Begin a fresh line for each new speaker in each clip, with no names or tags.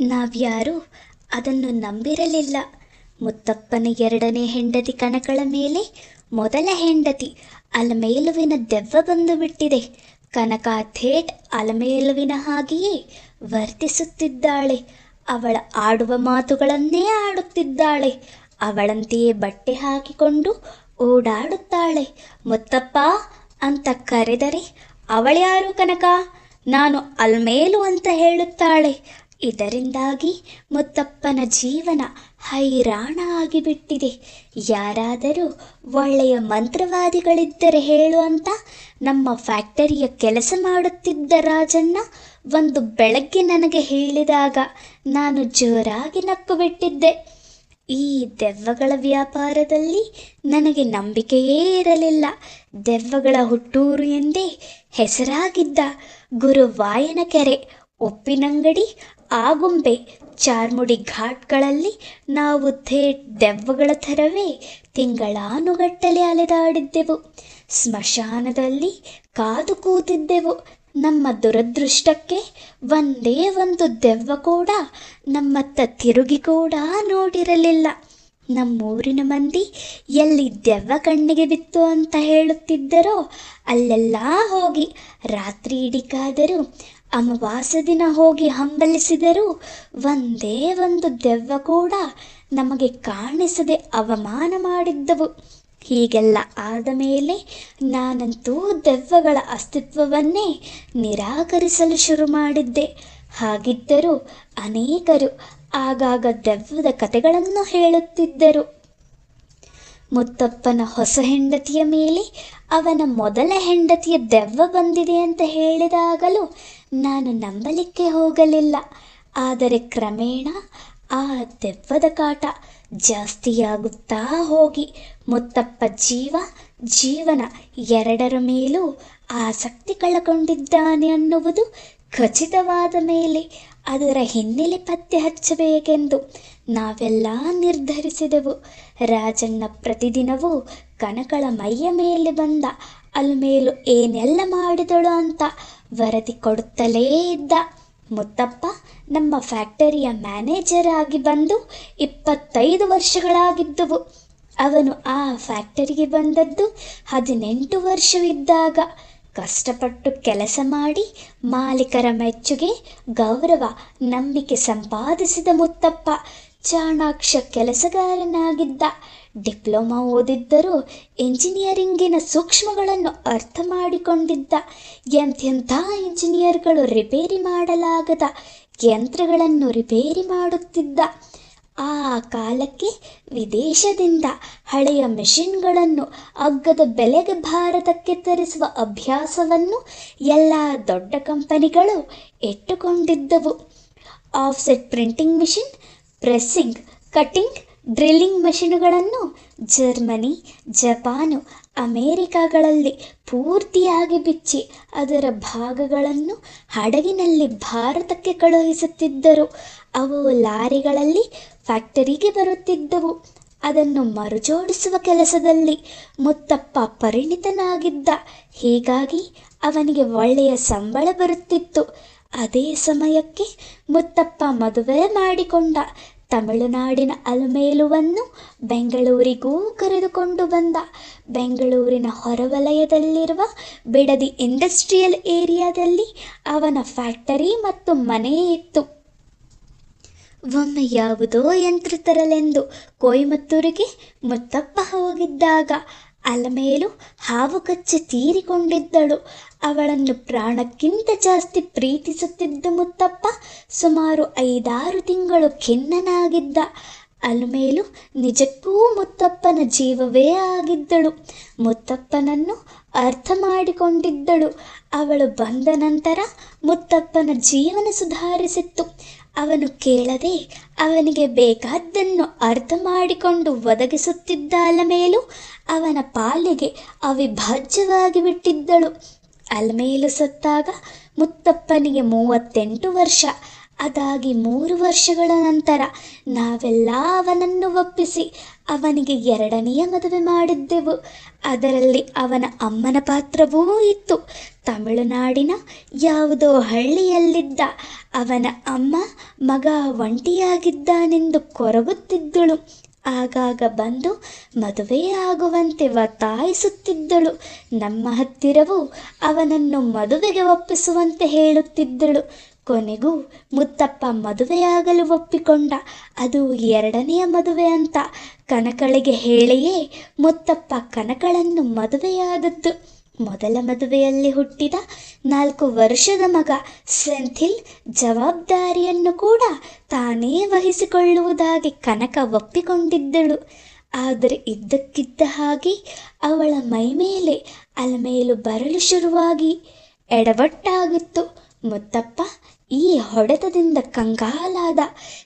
ನಾವ್ಯಾರೂ ಅದನ್ನು ನಂಬಿರಲಿಲ್ಲ. ಮುತ್ತಪ್ಪನ ಎರಡನೇ ಹೆಂಡತಿ ಕನಕಳ ಮೇಲೆ ಮೊದಲ ಹೆಂಡತಿ ಅಲಮೇಲುವಿನ ದೆವ್ವ ಬಂದು ಬಿಟ್ಟಿದೆ. ಕನಕ ಥೇಟ್ ಅಲಮೇಲುವಿನ ಹಾಗೆಯೇ ವರ್ತಿಸುತ್ತಿದ್ದಾಳೆ. ಅವಳ ಆಡುವ ಮಾತುಗಳನ್ನೇ ಆಡುತ್ತಿದ್ದಾಳೆ. ಅವಳಂತೆಯೇ ಬಟ್ಟೆ ಹಾಕಿಕೊಂಡು ಓಡಾಡುತ್ತಾಳೆ. ಮುತ್ತಪ್ಪ, ಅಂತ ಕರೆದರೆ ಅವಳ್ಯಾರು ಕನಕ? ನಾನು ಅಲ್ಮೇಲು ಅಂತ ಹೇಳುತ್ತಾಳೆ. ಇದರಿಂದಾಗಿ ಮುತ್ತಪ್ಪನ ಜೀವನ ಹೈರಾಣ ಆಗಿಬಿಟ್ಟಿದೆ ಯಾರಾದರೂ ಒಳ್ಳೆಯ ಮಂತ್ರವಾದಿಗಳಿದ್ದರೆ ಹೇಳು ಅಂತ ನಮ್ಮ ಫ್ಯಾಕ್ಟರಿಯ ಕೆಲಸ ಮಾಡುತ್ತಿದ್ದ ರಾಜಣ್ಣ ಒಂದು ಬೆಳಗ್ಗೆ ನನಗೆ ಹೇಳಿದಾಗ ನಾನು ಜೋರಾಗಿ ನಕ್ಕು ಬಿಟ್ಟಿದ್ದೆ ಈ ದೆವ್ವಗಳ ವ್ಯಾಪಾರದಲ್ಲಿ ನನಗೆ ನಂಬಿಕೆಯೇ ಇರಲಿಲ್ಲ. ದೆವ್ವಗಳ ಹುಟ್ಟೂರು ಎಂದೇ ಹೆಸರಾಗಿದ್ದ ಗುರುವಾಯನ ಕೆರೆ ಉಪ್ಪಿನಂಗಡಿ ಆಗುಂಬೆ ಚಾರ್ಮುಡಿ ಘಾಟ್ಗಳಲ್ಲಿ ನಾವು ಥೇಟ್ ದೆವ್ವಗಳ ಥರವೇ ತಿಂಗಳಾನುಗಟ್ಟಲೆ ಅಲೆದಾಡಿದ್ದೆವು. ಸ್ಮಶಾನದಲ್ಲಿ ಕಾದು ಕೂತಿದ್ದೆವು. ನಮ್ಮ ದುರದೃಷ್ಟಕ್ಕೆ ಒಂದೇ ಒಂದು ದೆವ್ವ ಕೂಡ ನಮ್ಮತ್ತ ತಿರುಗಿ ಕೂಡ ನೋಡಿರಲಿಲ್ಲ. ನಮ್ಮೂರಿನ ಮಂದಿ ಎಲ್ಲಿ ದೆವ್ವ ಕಣ್ಣಿಗೆ ಬಿತ್ತು ಅಂತ ಹೇಳುತ್ತಿದ್ದರೋ ಅಲ್ಲೆಲ್ಲ ಹೋಗಿ ರಾತ್ರಿ ಇಡಿಕಾದರೂ ಅಮಾವಾಸ್ಯ ದಿನ ಹೋಗಿ ಹಂಬಲಿಸಿದರೂ ಒಂದೇ ಒಂದು ದೆವ್ವ ಕೂಡ ನಮಗೆ ಕಾಣಿಸದೆ ಅವಮಾನ ಮಾಡಿದ್ದವು. ಹೀಗೆಲ್ಲ ಆದ ಮೇಲೆ ನಾನಂತೂ ದೆವ್ವಗಳ ಅಸ್ತಿತ್ವವನ್ನೇ ನಿರಾಕರಿಸಲು ಶುರು ಮಾಡಿದ್ದೆ. ಹಾಗಿದ್ದರೂ ಅನೇಕರು ಆಗಾಗ ದೆವ್ವದ ಕಥೆಗಳನ್ನು ಹೇಳುತ್ತಿದ್ದರು. ಮುತ್ತಪ್ಪನ ಹೊಸ ಹೆಂಡತಿಯ ಮೇಲೆ ಅವನ ಮೊದಲ ಹೆಂಡತಿಯ ದೆವ್ವ ಬಂದಿದೆ ಅಂತ ಹೇಳಿದಾಗಲೂ ನಾನು ನಂಬಲಿಕ್ಕೆ ಹೋಗಲಿಲ್ಲ. ಆದರೆ ಕ್ರಮೇಣ ಆ ದೆವ್ವದ ಕಾಟ ಜಾಸ್ತಿಯಾಗುತ್ತಾ ಹೋಗಿ. ಮುತ್ತಪ್ಪ ಜೀವ, ಜೀವನ ಎರಡರ ಮೇಲೂ ಆಸಕ್ತಿ ಕಳಕೊಂಡಿದ್ದಾನೆ ಅನ್ನುವುದು ಖಚಿತವಾದ ಮೇಲೆ ಅದರ ಹಿನ್ನೆಲೆ ಪತ್ತೆ ಹಚ್ಚಬೇಕೆಂದು ನಾವೆಲ್ಲ ನಿರ್ಧರಿಸಿದೆವು. ರಾಜಣ್ಣ ಪ್ರತಿದಿನವೂ ಕನಕಳ ಮೈಯ ಮೇಲೆ ಬಂದ. ಅಲ್ಮೇಲು ಏನೆಲ್ಲ ಮಾಡಿದಳು ಅಂತ ವರದಿ ಕೊಡುತ್ತಲೇ ಇದ್ದ. ಮುತ್ತಪ್ಪ ನಮ್ಮ ಫ್ಯಾಕ್ಟರಿಯ ಮ್ಯಾನೇಜರ್ ಆಗಿ ಬಂದು ಇಪ್ಪತ್ತೈದು ವರ್ಷಗಳಾಗಿದ್ದುವು. ಅವನು ಆ ಫ್ಯಾಕ್ಟರಿಗೆ ಬಂದದ್ದು ಹದಿನೆಂಟು ವರ್ಷವಿದ್ದಾಗ ಕಷ್ಟಪಟ್ಟು ಕೆಲಸ ಮಾಡಿ ಮಾಲೀಕರ ಮೆಚ್ಚುಗೆ, ಗೌರವ, ನಂಬಿಕೆ ಸಂಪಾದಿಸಿದ ಮುತ್ತಪ್ಪ. ಚಾಣಾಕ್ಷ ಕೆಲಸಗಾರನಾಗಿದ್ದ. ಡಿಪ್ಲೊಮಾ ಓದಿದ್ದರೂ ಇಂಜಿನಿಯರಿಂಗಿನ ಸೂಕ್ಷ್ಮಗಳನ್ನು ಅರ್ಥ ಮಾಡಿಕೊಂಡಿದ್ದ. ಎಂಥೆಂಥ ಇಂಜಿನಿಯರ್ಗಳು ರಿಪೇರಿ ಮಾಡಲಾಗದ ಯಂತ್ರಗಳನ್ನು ರಿಪೇರಿ ಮಾಡುತ್ತಿದ್ದ. ಆ ಕಾಲಕ್ಕೆ ವಿದೇಶದಿಂದ ಹಳೆಯ ಮೆಷಿನ್ಗಳನ್ನು ಅಗ್ಗದ ಬೆಲೆಗೆ ಭಾರತಕ್ಕೆ ತರಿಸುವ ಅಭ್ಯಾಸವನ್ನು ಎಲ್ಲ ದೊಡ್ಡ ಕಂಪನಿಗಳು ಇಟ್ಟುಕೊಂಡಿದ್ದವು offset printing machine pressing, cutting, drilling ಮಷಿನುಗಳನ್ನು Germany, Japan, ಅಮೇರಿಕಾಗಳಲ್ಲಿ ಪೂರ್ತಿಯಾಗಿ ಬಿಚ್ಚಿ ಅದರ ಭಾಗಗಳನ್ನು ಹಡಗಿನಲ್ಲಿ ಭಾರತಕ್ಕೆ ಕಳುಹಿಸುತ್ತಿದ್ದರು. ಅವು ಲಾರಿಗಳಲ್ಲಿ ಫ್ಯಾಕ್ಟರಿಗೆ ಬರುತ್ತಿದ್ದವು. ಅದನ್ನು ಮರುಜೋಡಿಸುವ ಕೆಲಸದಲ್ಲಿ ಮುತ್ತಪ್ಪ ಪರಿಣಿತನಾಗಿದ್ದ. ಹೀಗಾಗಿ ಅವನಿಗೆ ಒಳ್ಳೆಯ ಸಂಬಳ ಬರುತ್ತಿತ್ತು. ಅದೇ ಸಮಯಕ್ಕೆ ಮುತ್ತಪ್ಪ ಮದುವೆ ಮಾಡಿಕೊಂಡ. ತಮಿಳುನಾಡಿನ ಅಲಮೇಲುವನ್ನು ಬೆಂಗಳೂರಿಗೂ ಕರೆದುಕೊಂಡು ಬಂದ. ಬೆಂಗಳೂರಿನ ಹೊರವಲಯದಲ್ಲಿರುವ ಬಿಡದಿ ಇಂಡಸ್ಟ್ರಿಯಲ್ ಏರಿಯಾದಲ್ಲಿ ಅವನ ಫ್ಯಾಕ್ಟರಿ ಮತ್ತು ಮನೆ ಇತ್ತು. ಒಮ್ಮೆ ಯಾವುದೋ ಯಂತ್ರ ತರಲೆಂದು ಕೊಯಮತ್ತೂರಿಗೆ ಮುತ್ತಪ್ಪ ಹೋಗಿದ್ದಾಗ ಅಲಮೇಲು ಹಾವು ಕಚ್ಚಿ ತೀರಿಕೊಂಡಿದ್ದಳು. ಅವಳನ್ನು ಪ್ರಾಣಕ್ಕಿಂತ ಜಾಸ್ತಿ ಪ್ರೀತಿಸುತ್ತಿದ್ದ ಮುತ್ತಪ್ಪ ಸುಮಾರು ಐದಾರು ತಿಂಗಳು ಖಿನ್ನನಾಗಿದ್ದ. ಅಲಮೇಲು ನಿಜಕ್ಕೂ ಮುತ್ತಪ್ಪನ ಜೀವವೇ ಆಗಿದ್ದಳು. ಮುತ್ತಪ್ಪನನ್ನು ಅರ್ಥ ಮಾಡಿಕೊಂಡಿದ್ದಳು. ಅವಳು ಬಂದ ನಂತರ ಮುತ್ತಪ್ಪನ ಜೀವನ ಸುಧಾರಿಸಿತ್ತು. ಅವನು ಕೇಳದೆ ಅವನಿಗೆ ಬೇಕಾದ್ದನ್ನು ಅರ್ಥ ಮಾಡಿಕೊಂಡು ಒದಗಿಸುತ್ತಿದ್ದ ಅಲಮೇಲು ಅವನ ಪಾಲಿಗೆ ಅವಿಭಾಜ್ಯವಾಗಿ ಬಿಟ್ಟಿದ್ದಳು. ಅಲಮೇಲು ಸತ್ತಾಗ ಮುತ್ತಪ್ಪನಿಗೆ ಮೂವತ್ತೆಂಟು ವರ್ಷ. ಅದಾಗಿ ಮೂರು ವರ್ಷಗಳ ನಂತರ ನಾವೆಲ್ಲ ಅವನನ್ನು ಒಪ್ಪಿಸಿ ಅವನಿಗೆ ಎರಡನೆಯ ಮದುವೆ ಮಾಡಿದ್ದೆವು. ಅದರಲ್ಲಿ ಅವನ ಅಮ್ಮನ ಪಾತ್ರವೂ ಇತ್ತು. ತಮಿಳುನಾಡಿನ ಯಾವುದೋ ಹಳ್ಳಿಯಲ್ಲಿದ್ದ ಅವನ ಅಮ್ಮ ಮಗ ಒಂಟಿಯಾಗಿದ್ದಾನೆಂದು ಕೊರಗುತ್ತಿದ್ದಳು. ಆಗಾಗ ಬಂದು ಮದುವೆಯಾಗುವಂತೆ ಒತ್ತಾಯಿಸುತ್ತಿದ್ದಳು. ನಮ್ಮ ಹತ್ತಿರವೂ ಅವನನ್ನು ಮದುವೆಗೆ ಒಪ್ಪಿಸುವಂತೆ ಹೇಳುತ್ತಿದ್ದಳು. ಕೊನೆಗೂ ಮುತ್ತಪ್ಪ ಮದುವೆಯಾಗಲು ಒಪ್ಪಿಕೊಂಡ. ಅದು ಎರಡನೆಯ ಮದುವೆ ಅಂತ ಕನಕಳಿಗೆ ಹೇಳಿಯೇ ಮುತ್ತಪ್ಪ ಕನಕಳನ್ನು ಮದುವೆಯಾದದ್ದು. ಮೊದಲ ಮದುವೆಯಲ್ಲಿ ಹುಟ್ಟಿದ ನಾಲ್ಕು ವರ್ಷದ ಮಗ ಸೆಂಥಿಲ್ ಜವಾಬ್ದಾರಿಯನ್ನು ಕೂಡ ತಾನೇ ವಹಿಸಿಕೊಳ್ಳುವುದಾಗಿ ಕನಕ ಒಪ್ಪಿಕೊಂಡಿದ್ದಳು. ಆದರೆ ಇದ್ದಕ್ಕಿದ್ದ ಹಾಗೆ ಅವಳ ಮೈಮೇಲೆ ಅಲಮೇಲು ಬರಲು ಶುರುವಾಗಿ ಎಡವಟ್ಟಾಗಿತ್ತು. ಮುತ್ತಪ್ಪ, ಈ ಹೊಡೆತದಿಂದ ಕಂಗಾಲಾದ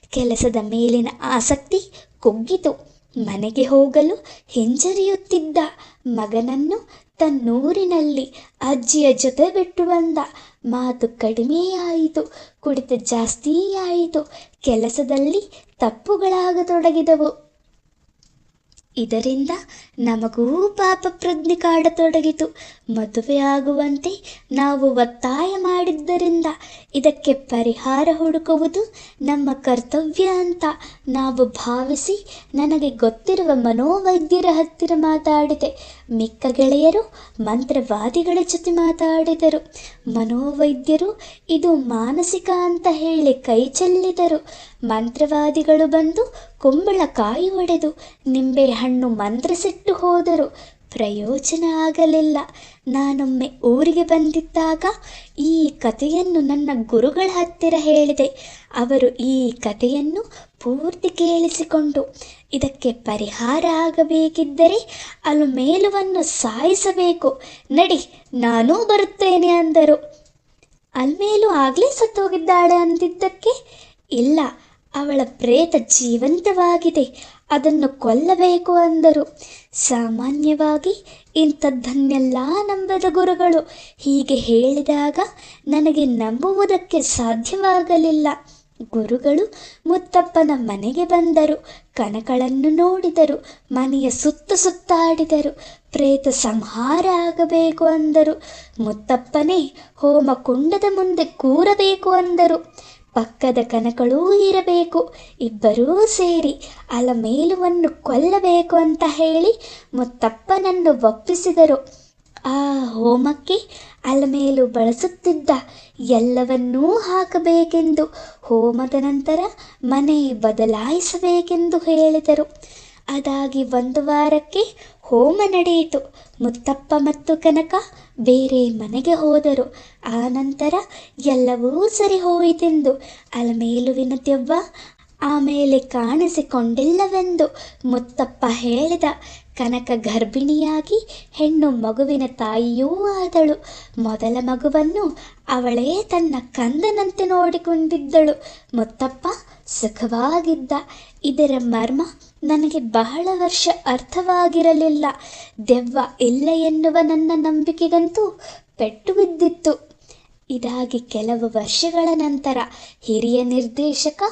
ಕೆಲಸದ ಮೇಲಿನ ಆಸಕ್ತಿ ಕುಗ್ಗಿತು. ಮನೆಗೆ ಹೋಗಲು ಹಿಂಜರಿಯುತ್ತಿದ್ದ ಮಗನನ್ನು ತನ್ನೂರಿನಲ್ಲಿ ಅಜ್ಜಿಯ ಜೊತೆ ಬಿಟ್ಟು ಬಂದ. ಮಾತು ಕಡಿಮೆಯಾಯಿತು, ಕುಡಿತ ಜಾಸ್ತಿಯಾಯಿತು. ಕೆಲಸದಲ್ಲಿ ತಪ್ಪುಗಳಾಗತೊಡಗಿದವು. ಇದರಿಂದ ನಮಗೂ ಪಾಪ ಪ್ರಜ್ಞೆ ಕಾಡತೊಡಗಿತು. ಮದುವೆಯಾಗುವಂತೆ ನಾವು ಒತ್ತಾಯ ಮಾಡಿದ್ದರಿಂದ ಇದಕ್ಕೆ ಪರಿಹಾರ ಹುಡುಕುವುದು ನಮ್ಮ ಕರ್ತವ್ಯ ಅಂತ ನಾವು ಭಾವಿಸಿ ನನಗೆ ಗೊತ್ತಿರುವ ಮನೋವೈದ್ಯರ ಹತ್ತಿರ ಮಾತಾಡಿದೆ. ಮಿಕ್ಕ ಗೆಳೆಯರು, ಮಂತ್ರವಾದಿಗಳ ಜೊತೆ ಮಾತಾಡಿದರು. ಮನೋವೈದ್ಯರು, ಇದು ಮಾನಸಿಕ ಅಂತ ಹೇಳಿ ಕೈ ಚೆಲ್ಲಿದರು. ಮಂತ್ರವಾದಿಗಳು ಬಂದು ಕುಂಬಳಕಾಯಿ ಒಡೆದು ನಿಂಬೆಹಣ್ಣು ಮಂತ್ರಿಸಿಟ್ಟು ಹೋದರು. ಪ್ರಯೋಜನ ಆಗಲಿಲ್ಲ. ನಾನೊಮ್ಮೆ ಊರಿಗೆ ಬಂದಿದ್ದಾಗ ಈ ಕಥೆಯನ್ನು ನನ್ನ ಗುರುಗಳ ಹತ್ತಿರ ಹೇಳಿದೆ. ಅವರು ಈ ಕಥೆಯನ್ನು ಪೂರ್ತಿ ಕೇಳಿಸಿಕೊಂಡು, ಇದಕ್ಕೆ ಪರಿಹಾರ ಆಗಬೇಕಿದ್ದರೆ ಅಲುಮೇಲುವನ್ನು ಸಾಯಿಸಬೇಕು. ನಡಿ, ನಾನೂ ಬರುತ್ತೇನೆ ಅಂದರು. ಅಲ್ಮೇಲು ಆಗಲೇ ಸತ್ತೋಗಿದ್ದಾಳೆ ಅಂದಿದ್ದಕ್ಕೆ, ಇಲ್ಲ ಅವಳ ಪ್ರೇತ ಜೀವಂತವಾಗಿದೆ. ಅದನ್ನು ಕೊಲ್ಲಬೇಕು ಅಂದರು. ಸಾಮಾನ್ಯವಾಗಿ ಇಂಥದ್ದನ್ನೆಲ್ಲ ನಂಬದ ಗುರುಗಳು ಹೀಗೆ ಹೇಳಿದಾಗ ನನಗೆ ನಂಬುವುದಕ್ಕೆ ಸಾಧ್ಯವಾಗಲಿಲ್ಲ. ಗುರುಗಳು ಮುತ್ತಪ್ಪನ ಮನೆಗೆ ಬಂದರು. ಕನಕಳನ್ನು ನೋಡಿದರು. ಮನೆಯ ಸುತ್ತ ಸುತ್ತಾಡಿದರು. ಪ್ರೇತ ಸಂಹಾರ ಆಗಬೇಕು ಅಂದರು. ಮುತ್ತಪ್ಪನೇ ಹೋಮ ಕುಂಡದ ಮುಂದೆ ಕೂರಬೇಕು ಅಂದರು. ಪಕ್ಕದ ಕನಕಳೂ ಇರಬೇಕು, ಇಬ್ಬರೂ ಸೇರಿ ಅಲಮೇಲುವನ್ನು ಕೊಲ್ಲಬೇಕು ಅಂತ ಹೇಳಿ ಮುತ್ತಪ್ಪನನ್ನು ಒಪ್ಪಿಸಿದರು. ಆ ಹೋಮಕ್ಕೆ ಅಲಮೇಲು ಬಳಸುತ್ತಿದ್ದ ಎಲ್ಲವನ್ನೂ ಹಾಕಬೇಕೆಂದು ಹೋಮದ ನಂತರ ಮನೆ ಬದಲಾಯಿಸಬೇಕೆಂದು ಹೇಳಿದರು. ಅದಾಗಿ ಒಂದು ವಾರಕ್ಕೆ ಹೋಮ ನಡೆಯಿತು. ಮುತ್ತಪ್ಪ ಮತ್ತು ಕನಕ ಬೇರೆ ಮನೆಗೆ ಹೋದರು. ಆ ನಂತರ ಎಲ್ಲವೂ ಸರಿ ಹೋಯಿತೆಂದು ಅಲಮೇಲುವಿನ ದೆವ್ವ ಆಮೇಲೆ ಕಾಣಿಸಿಕೊಂಡಿಲ್ಲವೆಂದು ಮುತ್ತಪ್ಪ ಹೇಳಿದ. ಕನಕ ಗರ್ಭಿಣಿಯಾಗಿ ಹೆಣ್ಣು ಮಗುವಿನ ತಾಯಿಯೂ ಆದಳು. ಮೊದಲ ಮಗುವನ್ನು ಅವಳೇ ತನ್ನ ಕಂದನಂತೆ ನೋಡಿಕೊಂಡಿದ್ದಳು. ಮುತ್ತಪ್ಪ ಸುಖವಾಗಿದ್ದ. ಇದರ ಮರ್ಮ ನನಗೆ ಬಹಳ ವರ್ಷ ಅರ್ಥವಾಗಿರಲಿಲ್ಲ. ದೆವ್ವ ಇಲ್ಲ ಎನ್ನುವ ನನ್ನ ನಂಬಿಕೆಗಂತೂ ಪೆಟ್ಟು ಬಿದ್ದಿತ್ತು. ಇದಾಗಿ ಕೆಲವು ವರ್ಷಗಳ ನಂತರ ಹಿರಿಯ ನಿರ್ದೇಶಕ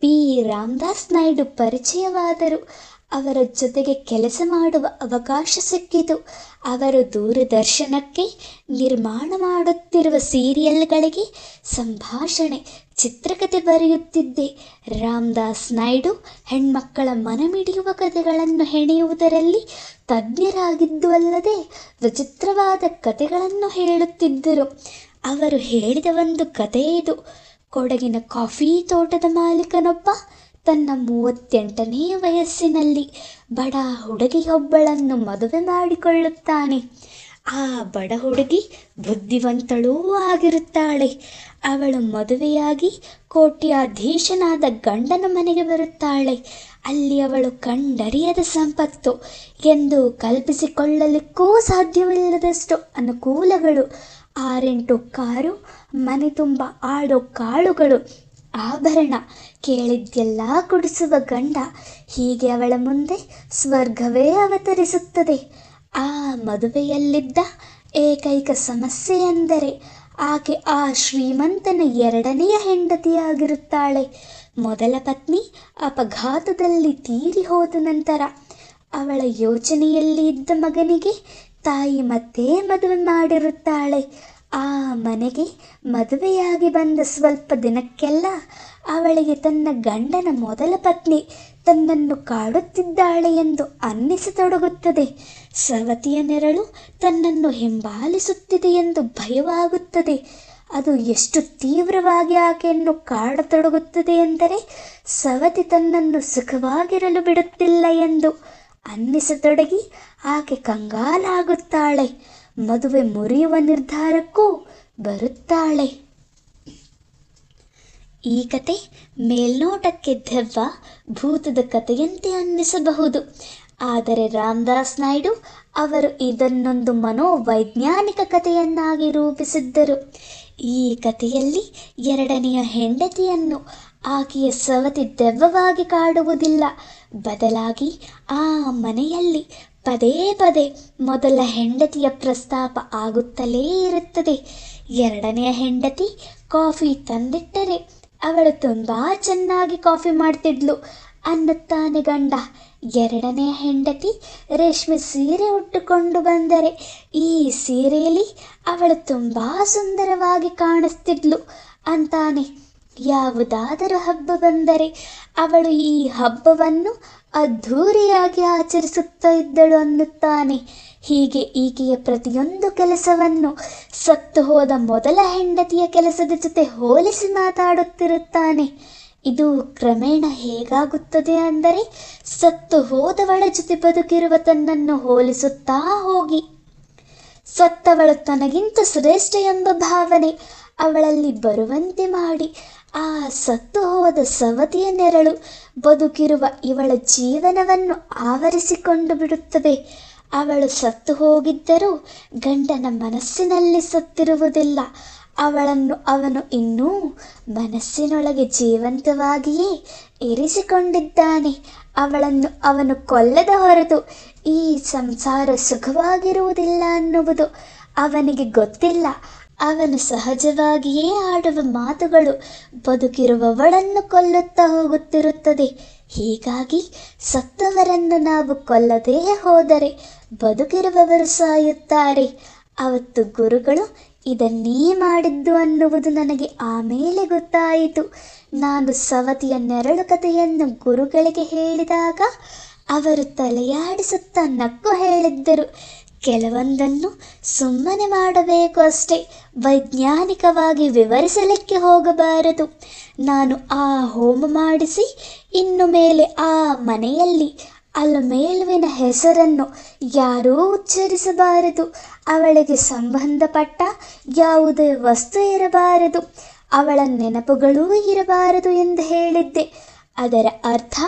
ಪಿ. ರಾಮದಾಸ್ ನಾಯ್ಡು ಪರಿಚಯವಾದರು. ಅವರ ಜೊತೆಗೆ ಕೆಲಸ ಮಾಡುವ ಅವಕಾಶ ಸಿಕ್ಕಿತು. ಅವರು ದೂರದರ್ಶನಕ್ಕೆ ನಿರ್ಮಾಣ ಮಾಡುತ್ತಿರುವ ಸೀರಿಯಲ್ಗಳಿಗೆ ಸಂಭಾಷಣೆ ಚಿತ್ರಕಥೆ ಬರೆಯುತ್ತಿದ್ದೆ. ರಾಮದಾಸ್ ನಾಯ್ಡು ಹೆಣ್ಮಕ್ಕಳ ಮನಮಿಡಿಯುವ ಕಥೆಗಳನ್ನು ಹೆಣೆಯುವುದರಲ್ಲಿ ತಜ್ಞರಾಗಿದ್ದು ಅಲ್ಲದೆ ವಿಚಿತ್ರವಾದ ಕಥೆಗಳನ್ನು ಹೇಳುತ್ತಿದ್ದರು. ಅವರು ಹೇಳಿದ ಒಂದು ಕಥೆ ಇದು. ಕೊಡಗಿನ ಕಾಫಿ ತೋಟದ ಮಾಲೀಕನೊಬ್ಬ ತನ್ನ ಮೂವತ್ತೆಂಟನೇ ವಯಸ್ಸಿನಲ್ಲಿ ಬಡ ಹುಡುಗಿಯೊಬ್ಬಳನ್ನು ಮದುವೆ ಮಾಡಿಕೊಳ್ಳುತ್ತಾನೆ. ಆ ಬಡ ಹುಡುಗಿ ಬುದ್ಧಿವಂತಳೂ ಆಗಿರುತ್ತಾಳೆ. ಅವಳು ಮದುವೆಯಾಗಿ ಕೋಟ್ಯಾಧೀಶನಾದ ಗಂಡನ ಮನೆಗೆ ಬರುತ್ತಾಳೆ. ಅಲ್ಲಿ ಅವಳು ಕಂಡರಿಯದ ಸಂಪತ್ತು. ಎಂದು ಕಲ್ಪಿಸಿಕೊಳ್ಳಲಿಕ್ಕೂ ಸಾಧ್ಯವಿಲ್ಲದಷ್ಟು ಅನುಕೂಲಗಳು. ಆರೆಂಟು ಕಾರು, ಮನೆ ತುಂಬ ಆಡೋ ಕಾಳುಗಳು. ಆಭರಣ ಕೇಳಿದ್ದೆಲ್ಲ ಕುಡಿಸುವ ಗಂಡ ಹೀಗೆ ಅವಳ ಮುಂದೆ ಸ್ವರ್ಗವೇ ಅವತರಿಸುತ್ತದೆ. ಆ ಮದುವೆಯಲ್ಲಿದ್ದ ಏಕೈಕ ಸಮಸ್ಯೆ ಎಂದರೆ ಆಕೆ ಆ ಶ್ರೀಮಂತನ ಎರಡನೆಯ ಹೆಂಡತಿಯಾಗಿರುತ್ತಾಳೆ. ಮೊದಲ ಪತ್ನಿ ಅಪಘಾತದಲ್ಲಿ ತೀರಿ ಹೋದ ನಂತರ ಅವಳ ಯೋಚನೆಯಲ್ಲಿ ಇದ್ದ ಮಗನಿಗೆ ತಾಯಿ ಮತ್ತೆ ಮದುವೆ ಮಾಡಿರುತ್ತಾಳೆ. ಆ ಮನೆಗೆ ಮದುವೆಯಾಗಿ ಬಂದ ಸ್ವಲ್ಪ ದಿನಕ್ಕೆಲ್ಲ ಅವಳಿಗೆ ತನ್ನ ಗಂಡನ ಮೊದಲ ಪತ್ನಿ ತನ್ನನ್ನು ಕಾಡುತ್ತಿದ್ದಾಳೆ ಎಂದು ಅನ್ನಿಸತೊಡಗುತ್ತದೆ. ಸವತಿಯ ನೆರಳು ತನ್ನನ್ನು ಹಿಂಬಾಲಿಸುತ್ತಿದೆ ಎಂದು ಭಯವಾಗುತ್ತದೆ. ಅದು ಎಷ್ಟು ತೀವ್ರವಾಗಿ ಆಕೆಯನ್ನು ಕಾಡತೊಡಗುತ್ತದೆ ಎಂದರೆ ಸವತಿ ತನ್ನನ್ನು ಸುಖವಾಗಿರಲು ಬಿಡುತ್ತಿಲ್ಲ ಎಂದು ಅನ್ನಿಸತೊಡಗಿ ಆಕೆ ಕಂಗಾಲಾಗುತ್ತಾಳೆ. ಮದುವೆ ಮುರಿಯುವ ನಿರ್ಧಾರಕ್ಕೂ ಬರುತ್ತಾಳೆ. ಈ ಕತೆ ಮೇಲ್ನೋಟಕ್ಕೆ ದೆವ್ವ ಭೂತದ ಕಥೆಯಂತೆ ಅನ್ನಿಸಬಹುದು. ಆದರೆ ರಾಮದಾಸ್ ನಾಯ್ಡು ಅವರು ಇದನ್ನೊಂದು ಮನೋವೈಜ್ಞಾನಿಕ ಕಥೆಯನ್ನಾಗಿ ರೂಪಿಸಿದ್ದರು. ಈ ಕಥೆಯಲ್ಲಿ ಎರಡನೆಯ ಹೆಂಡತಿಯನ್ನು ಆಕೆಯ ಸವತಿ ದೆವ್ವವಾಗಿ ಕಾಡುವುದಿಲ್ಲ. ಬದಲಾಗಿ ಆ ಮನೆಯಲ್ಲಿ ಪದೇ ಪದೇ ಮೊದಲ ಹೆಂಡತಿಯ ಪ್ರಸ್ತಾಪ ಆಗುತ್ತಲೇ ಇರುತ್ತದೆ. ಎರಡನೆಯ ಹೆಂಡತಿ ಕಾಫಿ ತಂದಿಟ್ಟರೆ ಅವಳು ತುಂಬ ಚೆನ್ನಾಗಿ ಕಾಫಿ ಮಾಡ್ತಿದ್ಲು ಅನ್ನುತ್ತಾನೆ ಗಂಡ. ಎರಡನೆಯ ಹೆಂಡತಿ ರೇಷ್ಮೆ ಸೀರೆ ಉಟ್ಟುಕೊಂಡು ಬಂದರೆ ಈ ಸೀರೆಯಲ್ಲಿ ಅವಳು ತುಂಬ ಸುಂದರವಾಗಿ ಕಾಣಿಸ್ತಿದ್ಲು ಅಂತಾನೆ. ಯಾವುದಾದರೂ ಹಬ್ಬ ಬಂದರೆ ಅವಳು ಈ ಹಬ್ಬವನ್ನು ಅದ್ಧೂರಿಯಾಗಿ ಆಚರಿಸುತ್ತಾ ಇದ್ದಳು ಅನ್ನುತ್ತಾನೆ. ಹೀಗೆ ಈಕೆಯ ಪ್ರತಿಯೊಂದು ಕೆಲಸವನ್ನು ಸತ್ತು ಹೋದ ಮೊದಲ ಹೆಂಡತಿಯ ಕೆಲಸದ ಜೊತೆ ಹೋಲಿಸಿ ಮಾತಾಡುತ್ತಿರುತ್ತಾನೆ. ಇದು ಕ್ರಮೇಣ ಹೇಗಾಗುತ್ತದೆ ಅಂದರೆ ಸತ್ತು ಹೋದವಳ ಜೊತೆ ಬದುಕಿರುವ ತನ್ನನ್ನು ಹೋಲಿಸುತ್ತಾ ಹೋಗಿ. ಸತ್ತವಳು ತನಗಿಂತ ಶ್ರೇಷ್ಠ ಎಂಬ ಭಾವನೆ ಅವಳಲ್ಲಿ ಬರುವಂತೆ ಮಾಡಿ ಆ ಸತ್ತು ಹೋದ ಸವತಿಯ ನೆರಳು ಬದುಕಿರುವ ಇವಳ ಜೀವನವನ್ನು ಆವರಿಸಿಕೊಂಡು ಬಿಡುತ್ತದೆ. ಅವಳು ಸತ್ತು ಹೋಗಿದ್ದರೂ ಗಂಡನ ಮನಸ್ಸಿನಲ್ಲಿ ಸತ್ತಿರುವುದಿಲ್ಲ. ಅವಳನ್ನು ಅವನು ಇನ್ನೂ ಮನಸ್ಸಿನೊಳಗೆ ಜೀವಂತವಾಗಿಯೇ ಇರಿಸಿಕೊಂಡಿದ್ದಾನೆ. ಅವಳನ್ನು ಅವನು ಕೊಲ್ಲದ ಹೊರತು ಈ ಸಂಸಾರ ಸುಖವಾಗಿರುವುದಿಲ್ಲ ಅನ್ನುವುದು ಅವನಿಗೆ ಗೊತ್ತಿಲ್ಲ. ಅವನು ಸಹಜವಾಗಿಯೇ ಆಡುವ ಮಾತುಗಳು ಬದುಕಿರುವವಳನ್ನು ಕೊಲ್ಲುತ್ತಾ ಹೋಗುತ್ತಿರುತ್ತದೆ. ಹೀಗಾಗಿ ಸತ್ತವರನ್ನು ನಾವು ಕೊಲ್ಲದೇ ಹೋದರೆ ಬದುಕಿರುವವರು ಸಾಯುತ್ತಾರೆ. ಅವತ್ತು ಗುರುಗಳು ಇದನ್ನೇ ಮಾಡಿದ್ದು ಅನ್ನುವುದು ನನಗೆ ಆಮೇಲೆ ಗೊತ್ತಾಯಿತು. ನಾನು ಸವತಿಯ ನೆರಳು ಕಥೆಯನ್ನು ಗುರುಗಳಿಗೆ ಹೇಳಿದಾಗ ಅವರು ತಲೆಯಾಡಿಸುತ್ತಾ ನಕ್ಕು ಹೇಳಿದ್ದರು. ಕೆಲವೊಂದನ್ನು ಸುಮ್ಮನೆ ಮಾಡಬೇಕು ಅಷ್ಟೇ. ವೈಜ್ಞಾನಿಕವಾಗಿ ವಿವರಿಸಲಿಕ್ಕೆ ಹೋಗಬಾರದು. ನಾನು ಆ ಹೋಮ ಮಾಡಿಸಿ, ಇನ್ನು ಮೇಲೆ ಆ ಮನೆಯಲ್ಲಿ ಅಲಮೇಲುವಿನ ಹೆಸರನ್ನು ಯಾರೂ ಉಚ್ಚರಿಸಬಾರದು. ಅವಳಿಗೆ ಸಂಬಂಧಪಟ್ಟ ಯಾವುದೇ ವಸ್ತು ಇರಬಾರದು. ಅವಳ ನೆನಪುಗಳೂ ಇರಬಾರದು ಎಂದು ಹೇಳಿದ್ದೆ. ಅದರ ಅರ್ಥ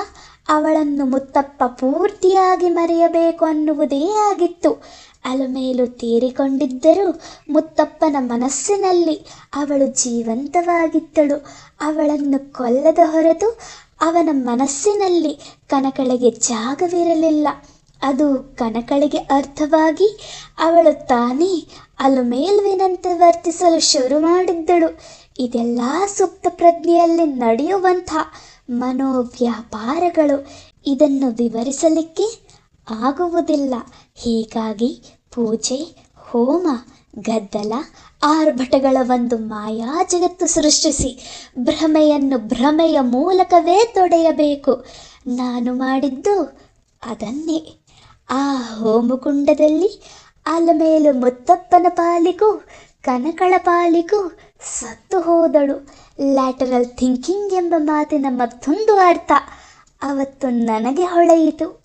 ಅವಳನ್ನು ಮುತ್ತಪ್ಪ ಪೂರ್ತಿಯಾಗಿ ಮರೆಯಬೇಕು ಅನ್ನುವುದೇ ಆಗಿತ್ತು. ಅಲಮೇಲು ತೀರಿಕೊಂಡಿದ್ದರೂ ಮುತ್ತಪ್ಪನ ಮನಸ್ಸಿನಲ್ಲಿ ಅವಳು ಜೀವಂತವಾಗಿದ್ದಳು. ಅವಳನ್ನು ಕೊಲ್ಲದ ಹೊರತು ಅವನ ಮನಸ್ಸಿನಲ್ಲಿ ಕನಕಳಿಗೆ ಜಾಗವಿರಲಿಲ್ಲ. ಅದು ಕನಕಳಿಗೆ ಅರ್ಥವಾಗಿ ಅವಳು ತಾನೇ ಅಲುಮೇಲುವಿನಂತೆ ವರ್ತಿಸಲು ಶುರು ಮಾಡಿದ್ದಳು. ಇದೆಲ್ಲ ಸುಪ್ತ ಪ್ರಜ್ಞೆಯಲ್ಲಿ ನಡೆಯುವಂಥ ಮನೋವ್ಯಾಪಾರಗಳು ಇದನ್ನು ವಿವರಿಸಲಿಕ್ಕೆ ಆಗುವುದಿಲ್ಲ. ಹೀಗಾಗಿ ಪೂಜೆ, ಹೋಮ, ಗದ್ದಲ, ಆರ್ಭಟಗಳ ಒಂದು ಮಾಯಾ ಜಗತ್ತು ಸೃಷ್ಟಿಸಿ ಭ್ರಮೆಯನ್ನು ಭ್ರಮೆಯ ಮೂಲಕವೇ ತೊಡೆಯಬೇಕು. ನಾನು ಮಾಡಿದ್ದು ಅದನ್ನೇ. ಆ ಹೋಮಕುಂಡದಲ್ಲಿ ಅಲಮೇಲು ಮುತ್ತಪ್ಪನ ಪಾಲಿಗೂ, ಕನಕಳ ಪಾಲಿಗೂ ಸತ್ತು ಹೋದಳು. ಲ್ಯಾಟರಲ್ ಥಿಂಕಿಂಗ್ ಎಂಬ ಮಾತಿನ ಮತ್ತೊಂದು ಅರ್ಥ ಅವತ್ತು ನನಗೆ ಹೊಳೆಯಿತು.